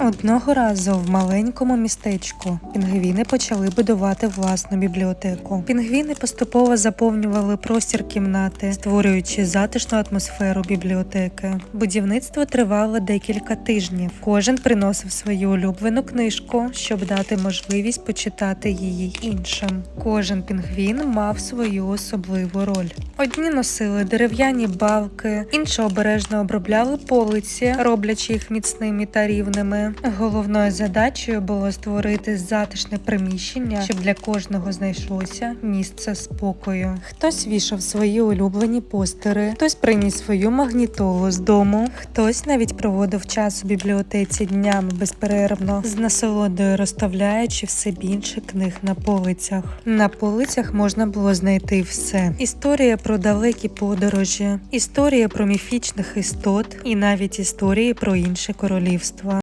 Одного разу в маленькому містечку пінгвіни почали будувати власну бібліотеку. Пінгвіни поступово заповнювали простір кімнати, створюючи затишну атмосферу бібліотеки. Будівництво тривало декілька тижнів. Кожен приносив свою улюблену книжку, щоб дати можливість почитати її іншим. Кожен пінгвін мав свою особливу роль. Одні носили дерев'яні балки, інші обережно обробляли полиці, роблячи їх міцними та рівними. Головною задачею було створити затишне приміщення, щоб для кожного знайшлося місце спокою. Хтось вішав свої улюблені постери, хтось приніс свою магнітолу з дому, хтось навіть проводив час у бібліотеці днями безперервно, з насолодою розставляючи все більше книг на полицях. На полицях можна було знайти все: історія про далекі подорожі, історія про міфічних істот і навіть історії про інше королівство.